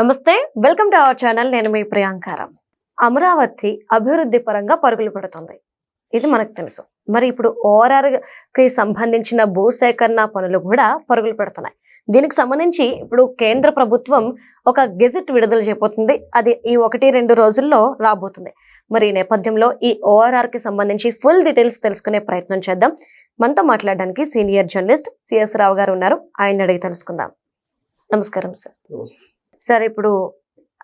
నమస్తే welcome to our channel. నేను మీ ప్రియాంకారం. అమరావతి అభివృద్ధి పరంగా పరుగులు పెడుతుంది. ఇది మనకు తెలుసు. మరి ఇప్పుడు ఓఆర్ఆర్కి సంబంధించిన భూసేకరణ పనులు కూడా పరుగులు పెడుతున్నాయి. దీనికి సంబంధించి ఇప్పుడు కేంద్ర ప్రభుత్వం ఒక గెజెట్ విడుదల చేయబోతుంది. అది ఈ ఒకటి రెండు రోజుల్లో రాబోతుంది. మరి ఈ నేపథ్యంలో ఈ ఓఆర్ఆర్కి సంబంధించి ఫుల్ డీటెయిల్స్ తెలుసుకునే ప్రయత్నం చేద్దాం. మనతో మాట్లాడడానికి సీనియర్ జర్నలిస్ట్ సిఎస్ రావు గారు ఉన్నారు. ఆయన అడిగి తెలుసుకుందాం. నమస్కారం సార్. సార్ ఇప్పుడు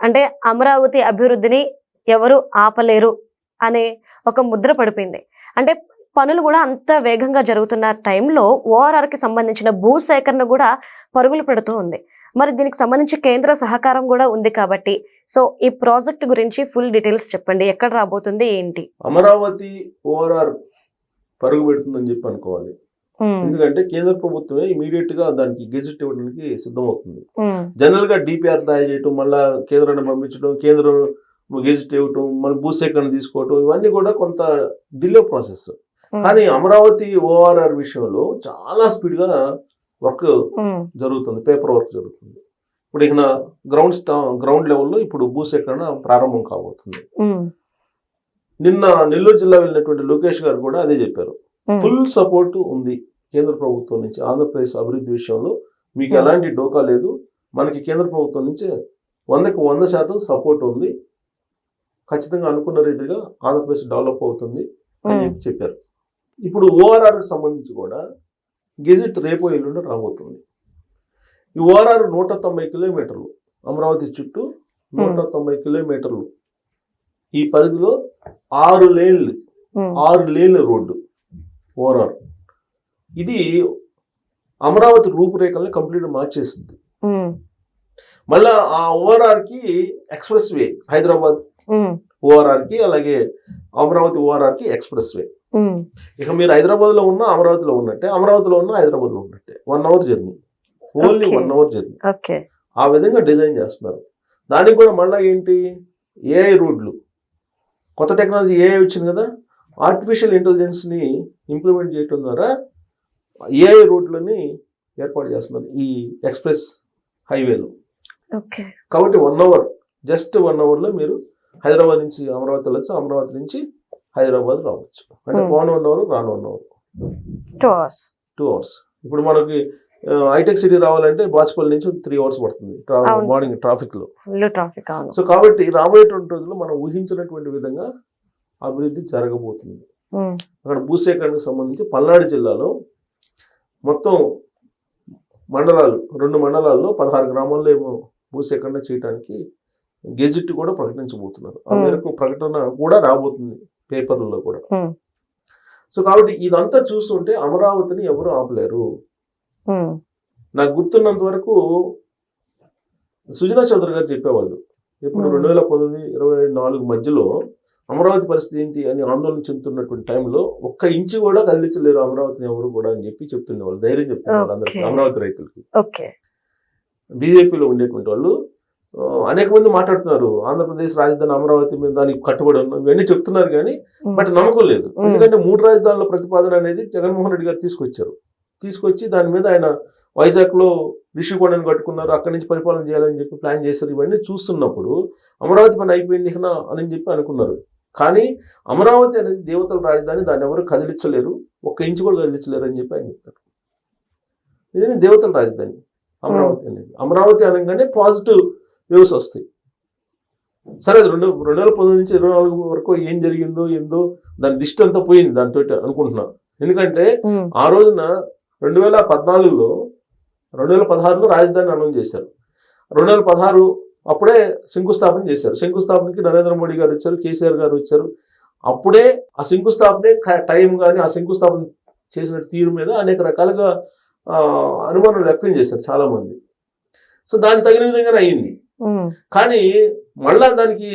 అంటే అమరావతి అభివృద్ధిని ఎవరు ఆపలేరు అనే ఒక ముద్ర పడిపోయింది. అంటే పనులు కూడా అంత వేగంగా జరుగుతున్న టైంలో ఓఆర్ఆర్కి సంబంధించిన భూ సేకరణ కూడా పరుగులు పెడుతూ ఉంది. మరి దీనికి సంబంధించి కేంద్ర సహకారం కూడా ఉంది కాబట్టి సో ఈ ప్రాజెక్ట్ గురించి ఫుల్ డీటెయిల్స్ చెప్పండి. ఎక్కడ రాబోతుంది ఏంటి? అమరావతి ఓఆర్ఆర్ పరుగు పెడుతుందని చెప్పి అనుకోవాలి. ఎందుకంటే కేంద్ర ప్రభుత్వమే ఇమీడియట్గా దానికి గెజెట్ ఇవ్వడానికి సిద్ధమవుతుంది. జనరల్గా డిపిఆర్ తయారు చేయటం మళ్ళా కేంద్రాన్ని పంపించడం కేంద్రం గెజెట్ ఇవ్వటం మళ్ళీ భూసేకరణ తీసుకోవటం ఇవన్నీ కూడా కొంత డిలే ప్రాసెస్. కానీ అమరావతి ఓఆర్ఆర్ విషయంలో చాలా స్పీడ్గా వర్క్ జరుగుతుంది పేపర్ వర్క్ జరుగుతుంది. ఇప్పుడు ఇక గ్రౌండ్ స్టా గ్రౌండ్ లెవెల్లో ఇప్పుడు భూసేకరణ ప్రారంభం కాబోతుంది. నిన్న నెల్లూరు జిల్లా వెళ్ళినటువంటి లోకేష్ గారు కూడా అదే చెప్పారు. ఫుల్ సపోర్ట్ ఉంది. కేంద్ర ప్రభుత్వం నుంచి ఆంధ్రప్రదేశ్ అభివృద్ధి విషయంలో మీకు Hmm. ఎలాంటి డోకా లేదు. మనకి కేంద్ర ప్రభుత్వం నుంచి వందకు వంద శాతం సపోర్ట్ ఉంది. ఖచ్చితంగా అనుకున్న రీతిగా ఆంధ్రప్రదేశ్ డెవలప్ అవుతుంది అని చెప్పి చెప్పారు. ఇప్పుడు ఓఆర్ఆర్ సంబంధించి కూడా గెజిట్ రేపో ఎల్లుండి రాబోతుంది. ఈ ఓఆర్ఆర్ నూట తొంభై కిలోమీటర్లు అమరావతి చుట్టూ నూట తొంభై కిలోమీటర్లు. ఈ పరిధిలో ఆరు లేన్లు ఆరు లేన్ల రోడ్డు ఓఆర్ఆర్ ఇది అమరావతి రూపురేఖల్ని కంప్లీట్ మార్చేసింది. మళ్ళా ఆ ఓఆర్ఆర్కి ఎక్స్ప్రెస్ వే హైదరాబాద్ ఓఆర్ఆర్కి అలాగే అమరావతి ఓఆర్ఆర్కి ఎక్స్ప్రెస్ వే ఇక మీరు హైదరాబాద్లో ఉన్నా అమరావతిలో ఉన్నట్టే అమరావతిలో ఉన్నా హైదరాబాద్లో ఉన్నట్టే one hour journey only. One hour journey ఆ విధంగా డిజైన్ చేస్తున్నారు. దానికి కూడా మళ్ళీ ఏంటి? ఏఐ రోడ్లు కొత్త టెక్నాలజీ ఏఐ వచ్చింది కదా ఆర్టిఫిషియల్ ఇంటెలిజెన్స్ని ఇంప్లిమెంట్ చేయడం ద్వారా ఏఐ రోడ్లని ఏర్పాటు చేస్తున్నారు ఈ ఎక్స్ప్రెస్ హైవేలో. కాబట్టి వన్ అవర్ జస్ట్ వన్ అవర్లో మీరు హైదరాబాద్ నుంచి అమరావతి వెళ్ళొచ్చు అమరావతి నుంచి హైదరాబాద్ రావచ్చు. అంటే Hmm. పోన్ వన్ అవర్ రాను one hour. Two hours. Two hours. ఇప్పుడు మనకి హైటెక్ సిటీ రావాలంటే బాచ్పల్లి నుంచి త్రీ అవర్స్ పడుతుంది. మార్నింగ్ ట్రాఫిక్లో. ఫుల్ ట్రాఫిక్ సో కాబట్టి రాబోయేటువంటి రోజుల్లో మనం ఊహించినటువంటి విధంగా అభివృద్ధి జరగబోతుంది. ఉమ్, అక్కడ భూసేకరణకు సంబంధించి పల్నాడు జిల్లాలో మొత్తం మండలాలు రెండు మండలాల్లో పదహారు గ్రామాల్లో ఏమో భూసేకరణ చేయడానికి గెజిట్ కూడా ప్రకటించబోతున్నారు ఆ Hmm. మేరకు ప్రకటన కూడా రాబోతుంది పేపర్లలో కూడా Hmm. సో కాబట్టి ఇదంతా చూస్తుంటే అమరావతిని ఎవరు ఆపలేరు ఉమ్, నాకు గుర్తున్నంత వరకు సుజనా చౌదరి గారు చెప్పేవాళ్ళు ఇప్పుడు Hmm. రెండు వేల పంతొమ్మిది ఇరవై నాలుగు మధ్యలో అమరావతి పరిస్థితి ఏంటి అని ఆందోళన చెందుతున్నటువంటి టైంలో ఒక్క ఇంచు కూడా కదిలించలేరు అమరావతిని ఎవరు కూడా అని చెప్పి చెప్తుండేవాళ్ళు ధైర్యం చెప్తున్నారు అందరికి. అమరావతి రైతులకి. బీజేపీలో ఉండేటువంటి వాళ్ళు అనేక మంది మాట్లాడుతున్నారు ఆంధ్రప్రదేశ్ రాజధాని అమరావతి మీద దానికి కట్టుబడి ఉన్నాం ఇవన్నీ చెప్తున్నారు కానీ బట్ నమ్మకం లేదు. ఎందుకంటే మూడు రాజధానుల ప్రతిపాదన అనేది జగన్మోహన్ రెడ్డి గారు తీసుకొచ్చారు. తీసుకొచ్చి దాని మీద ఆయన వైజాగ్లో రిషికొండను కట్టుకున్నారు అక్కడి నుంచి పరిపాలన చేయాలని చెప్పి ప్లాన్ చేశారు. ఇవన్నీ చూస్తున్నప్పుడు అమరావతి పని అయిపోయింది అని చెప్పి అనుకున్నారు. కానీ అమరావతి అనేది దేవతల రాజధాని దాన్ని ఎవరు కదిలించలేరు. ఒక్క ఇంచు కూడా కదిలించలేరు అని చెప్పి ఆయన చెప్పారు. ఇది దేవతల రాజధాని? అమరావతి అనేది. అమరావతి అనగానే పాజిటివ్ వ్యూస్ వస్తాయి. సరే అది రెండు రెండు వేల పంతొమ్మిది నుంచి ఇరవై నాలుగు వరకు ఏం జరిగిందో ఏందో దాని దిష్టి అంతా పోయింది దాంతో అనుకుంటున్నా ఎందుకంటే ఉమ్, ఆ రోజున రెండు వేల పద్నాలుగులో రెండు వేల పదహారులో రాజధాని అనౌన్స్ చేశారు. రెండు వేల పదహారు అప్పుడే శంకుస్థాపన చేశారు. శంకుస్థాపనకి నరేంద్ర మోడీ గారు వచ్చారు కేసీఆర్ గారు వచ్చారు. అప్పుడే ఆ శంకుస్థాపనే టైం కానీ ఆ శంకుస్థాపన చేసిన తీరు మీద అనేక రకాలుగా అనుమానాలు వ్యక్తం చేశారు చాలా మంది సో దానికి తగిన విధంగానే అయింది. కానీ మళ్ళా దానికి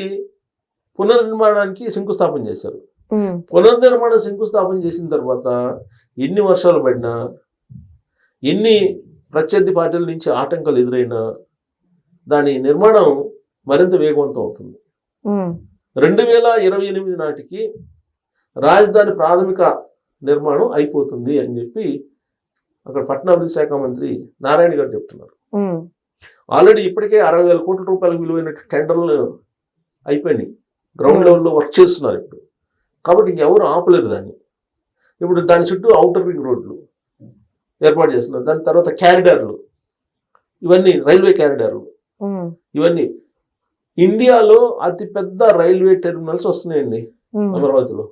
పునర్నిర్మాణానికి శంకుస్థాపన చేశారు. పునర్నిర్మాణ శంకుస్థాపన చేసిన తర్వాత ఎన్ని వర్షాలు పడినా ఎన్ని ప్రత్యర్థి పార్టీల నుంచి ఆటంకాలు ఎదురైనా దాని నిర్మాణం మరింత వేగవంతం అవుతుంది. రెండు వేల ఇరవై ఎనిమిది నాటికి రాజధాని ప్రాథమిక నిర్మాణం అయిపోతుంది అని చెప్పి అక్కడ పట్టణాభివృద్ధి శాఖ మంత్రి నారాయణ గారు చెప్తున్నారు. ఆల్రెడీ ఇప్పటికే అరవై వేల కోట్ల రూపాయలకు విలువైన టెండర్లు అయిపోయినాయి. గ్రౌండ్. లెవెల్లో వర్క్ చేస్తున్నారు ఇప్పుడు. కాబట్టి ఇంకెవరు ఆపలేరు దాన్ని. ఇప్పుడు దాని చుట్టూ అవుటర్ రింగ్ రోడ్లు ఏర్పాటు చేస్తున్నారు. దాని తర్వాత క్యారిడార్లు. ఇవన్నీ రైల్వే క్యారిడార్లు. ఇవన్నీ. ఇండియాలో అతి పెద్ద రైల్వే టెర్మినల్స్ వస్తున్నాయండి అమరావతిలో.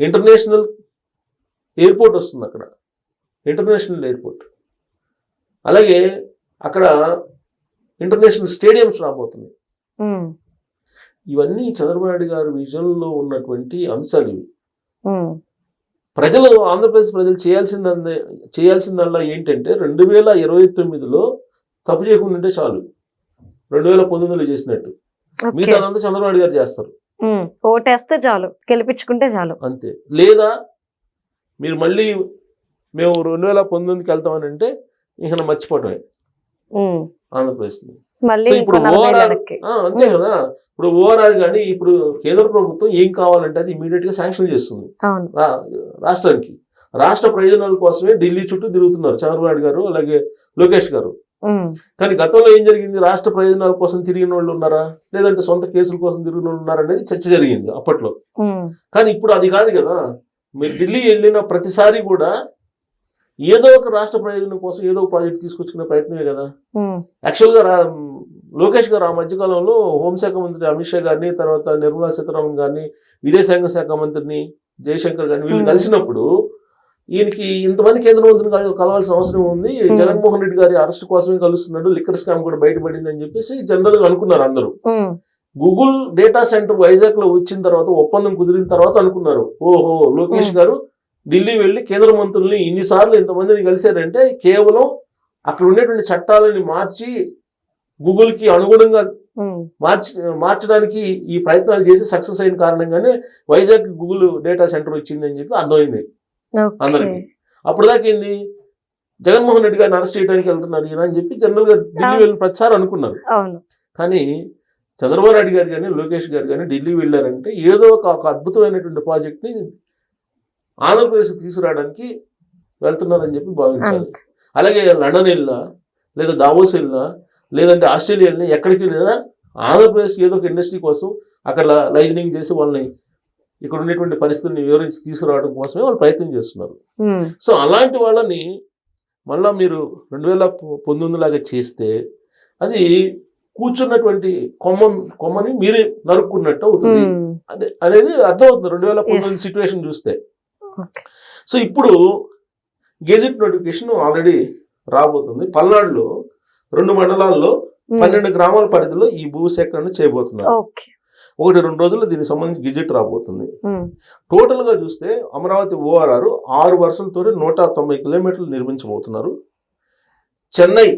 ఇంటర్నేషనల్ ఎయిర్పోర్ట్ వస్తుంది అక్కడ. International airport. అలాగే అక్కడ ఇంటర్నేషనల్ స్టేడియంస్ రాబోతున్నాయి. ఇవన్నీ చంద్రబాబు నాయుడు గారి విజన్లో ఉన్నటువంటి అంశాలు ఇవి. ప్రజలు ఆంధ్రప్రదేశ్ ప్రజలు చేయాల్సిందందే చేయాల్సిందల్లా ఏంటంటే రెండు వేల ఇరవై తొమ్మిదిలో తప్పు చేయకుండా ఉంటే చాలు. రెండు వేల పంతొమ్మిదిలో చేసినట్టు. మిగతా అదంతా చంద్రబాబు గారు చేస్తారు. ఓటేస్తే చాలు గెలిపించుకుంటే చాలు. అంతే. లేదా మీరు మళ్ళీ మేము రెండు వేల పంతొమ్మిదికి వెళ్తామని అంటే ఇక మర్చిపోవటమే సో ఇప్పుడు వెనక్కి. అంతే కదా. ఇప్పుడు ఓఆర్ఆర్ కానీ ఇప్పుడు కేంద్ర ప్రభుత్వం ఏం కావాలంటే అది ఇమీడియట్గా శాంక్షన్ చేస్తుంది. రాష్ట్రానికి. రాష్ట్ర ప్రయోజనాల కోసమే ఢిల్లీ చుట్టూ తిరుగుతున్నారు చంద్రబాబు గారు అలాగే లోకేష్ గారు. కానీ గతంలో ఏం జరిగింది? రాష్ట్ర ప్రయోజనాల కోసం తిరిగిన వాళ్ళు ఉన్నారా? లేదంటే సొంత కేసుల కోసం తిరిగిన వాళ్ళు ఉన్నారా అనేది చర్చ జరిగింది అప్పట్లో. కానీ ఇప్పుడు అది కాదు కదా. మీరు ఢిల్లీ వెళ్ళిన ప్రతిసారి కూడా ఏదో ఒక రాష్ట్ర ప్రయోజనం కోసం ఏదో ఒక ప్రాజెక్ట్ తీసుకొచ్చుకునే ప్రయత్నమే కదా. ఉమ్, యాక్చువల్గా రా లోకేష్ గారు ఆ మధ్యకాలంలో హోంశాఖ మంత్రి అమిత్ షా గారిని తర్వాత నిర్మలా సీతారామన్ గారిని విదేశాంగ శాఖ మంత్రిని జయశంకర్ గారిని వీళ్ళు. కలిసినప్పుడు ఈయనకి ఇంతమంది కేంద్ర మంత్రిని కల- కలవాల్సిన అవసరం ఉంది. జగన్మోహన్ రెడ్డి గారి అరెస్ట్ కోసమే కలుస్తున్నాడు. లిక్కర్ స్కామ్ కూడా బయటపడింది అని చెప్పేసి జనరల్గా అనుకున్నారు అందరూ. గూగుల్ డేటా సెంటర్ వైజాగ్లో వచ్చిన తర్వాత ఒప్పందం కుదిరిన తర్వాత అనుకున్నారు. ఓహో లోకేష్. గారు ఢిల్లీ వెళ్ళి కేంద్ర మంత్రుల్ని ఇన్నిసార్లు ఇంతమందిని కలిశారంటే కేవలం అక్కడ ఉండేటువంటి చట్టాలని మార్చి గూగుల్కి అనుగుణంగా మార్చి మార్చడానికి ఈ ప్రయత్నాలు చేసి సక్సెస్ అయిన కారణంగానే వైజాగ్ గూగుల్ డేటా సెంటర్ వచ్చింది అని చెప్పి అర్థమైంది. అందరికీ. అప్పుడు దాకా ఏంది? జగన్మోహన్ రెడ్డి గారిని అరెస్ట్ చేయడానికి వెళ్తున్నారు ఈయన అని చెప్పి జనరల్గా ఢిల్లీ. వెళ్ళిన ప్రతిసారి అనుకున్నారు. కానీ చంద్రబాబు నాయుడు గారు కానీ లోకేష్ గారు కానీ ఢిల్లీ వెళ్ళారంటే ఏదో ఒక ఒక అద్భుతమైనటువంటి ప్రాజెక్ట్ని ఆంధ్రప్రదేశ్కి తీసుకురావడానికి వెళ్తున్నారని చెప్పి భావించాలి. అలాగే లండన్ వెళ్ళినా లేదా దావోస్ వెళ్ళినా లేదంటే ఆస్ట్రేలియా వెళ్ళినా ఎక్కడికి వెళ్ళినా ఆంధ్రప్రదేశ్ ఏదో ఒక ఇండస్ట్రీ కోసం అక్కడ లైజనింగ్ చేసి వాళ్ళని ఇక్కడ ఉండేటువంటి పరిస్థితుల్ని వివరించి తీసుకురావడం కోసమే వాళ్ళు ప్రయత్నం చేస్తున్నారు. సో అలాంటి వాళ్ళని మళ్ళా మీరు రెండు వేల పంతొమ్మిది లాగా చేస్తే అది కూర్చున్నటువంటి కొమ్మ కొమ్మని మీరే నరుక్కున్నట్టు అవుతుంది. అదే అనేది అర్థమవుతుంది రెండు వేల పంతొమ్మిది. సిచ్యువేషన్ చూస్తే. సో ఇప్పుడు గెజెట్ నోటిఫికేషన్ ఆల్రెడీ రాబోతుంది. పల్నాడులో రెండు మండలాల్లో పన్నెండు గ్రామాల పరిధిలో ఈ భూసేకరణ చేయబోతున్నారు. ఓకే. ఒకటి రెండు రోజుల్లో దీనికి సంబంధించి గెజెట్ రాబోతుంది. ఉమ్, టోటల్గా చూస్తే అమరావతి ఓఆర్ఆర్ ఆరు వరుసలతో నూట తొంభై కిలోమీటర్లు నిర్మించబోతున్నారు. చెన్నై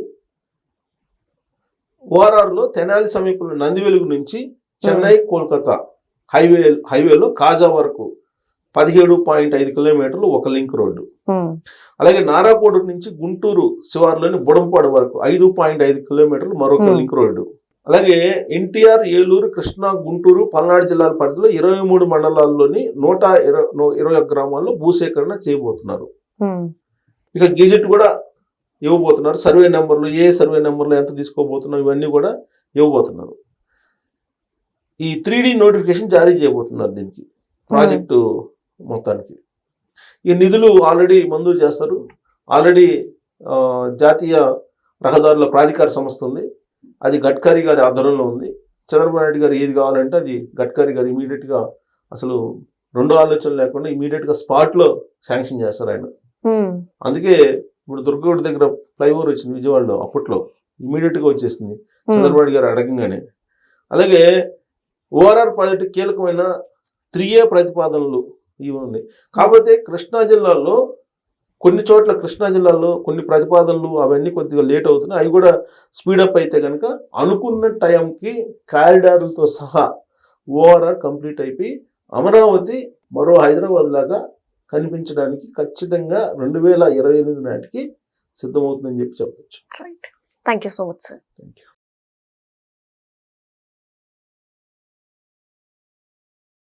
ఓఆర్ఆర్లో తెనాలి సమీపంలో నందివెలుగు నుంచి చెన్నై కోల్కతా హైవే హైవేలో కాజా వరకు పదిహేడు పాయింట్ ఐదు కిలోమీటర్లు ఒక లింక్ రోడ్డు. అలాగే నారాపూడి నుంచి గుంటూరు శివార్లోని బుడంపాడు వరకు ఐదు పాయింట్ ఐదు కిలోమీటర్లు మరొక. Link road. అలాగే ఎన్టీఆర్ ఏలూరు కృష్ణా గుంటూరు పల్నాడు జిల్లాల పరిధిలో ఇరవై మూడు మండలాల్లోని నూట ఇరవై గ్రామాల్లో భూసేకరణ చేయబోతున్నారు. ఇక గెజెట్ కూడా ఇవ్వబోతున్నారు. సర్వే నెంబర్లు ఏ సర్వే నెంబర్లు ఎంత తీసుకోబోతున్నాం ఇవన్నీ కూడా ఇవ్వబోతున్నారు. ఈ త్రీ నోటిఫికేషన్ జారీ చేయబోతున్నారు దీనికి ప్రాజెక్టు మొత్తానికి. ఈ నిధులు ఆల్రెడీ మంజూరు చేస్తారు. ఆల్రెడీ జాతీయ రహదారుల ప్రాధికార సంస్థ ఉంది. అది గడ్కరీ గారి ఆధ్వర్యంలో ఉంది. చంద్రబాబు నాయుడు గారు ఏది కావాలంటే అది గడ్కరీ గారు ఇమీడియట్గా అసలు రెండో ఆలోచన లేకుండా ఇమీడియట్గా స్పాట్లో శాంక్షన్ చేస్తారు ఆయన. అందుకే ఇప్పుడు దుర్గగుడి దగ్గర ఫ్లైఓవర్ వచ్చింది విజయవాడలో అప్పట్లో. ఇమీడియట్గా వచ్చేసింది. చంద్రబాబు గారు అడగంగానే. అలాగే ఓఆర్ఆర్ ప్రాజెక్టు కీలకమైన త్రీ ఏ ప్రతిపాదనలు ఇవి ఉన్నాయి. కాకపోతే కృష్ణా జిల్లాలో కొన్ని చోట్ల కృష్ణా జిల్లాలో కొన్ని ప్రతిపాదనలు అవన్నీ కొద్దిగా లేట్ అవుతున్నాయి. అవి కూడా స్పీడప్ అయితే కనుక అనుకున్న టైంకి కారిడార్లతో సహా ఓఆర్ఆర్ కంప్లీట్ అయిపోయి అమరావతి మరో హైదరాబాద్ లాగా కనిపించడానికి ఖచ్చితంగా రెండు వేల ఇరవై ఎనిమిది నాటికి సిద్ధమవుతుందని చెప్పి చెప్పచ్చు. Right thank you so much sir thank you